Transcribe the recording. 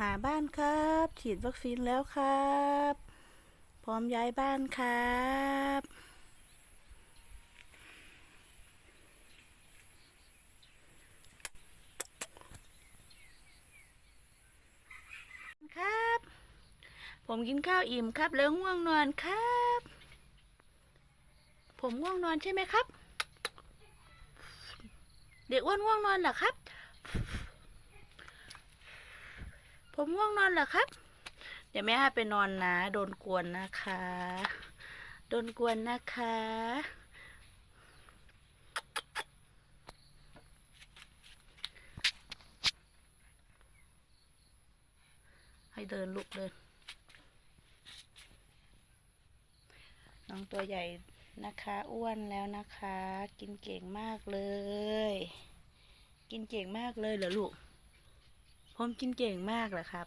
หาบ้านครับ ฉีดวัคซีนแล้วครับ พร้อมย้ายบ้านครับครับ ผมกินข้าวอิ่มครับ แล้วง่วงนอนครับ ผมง่วงนอนใช่ไหมครับ เด็กอ้วนง่วงนอนเหรอครับ ผมง่วงนอนเหรอครับ เดี๋ยวแม่ให้ไปนอนนะ โดนกวนนะคะ โดนกวนนะคะ ให้เดินลุกเดิน น้องตัวใหญ่นะคะ อ้วนแล้วนะคะ กินเก่งมากเลย กินเก่งมากเลยเหรอลูก ผมกินเก่งมากเหรอครับ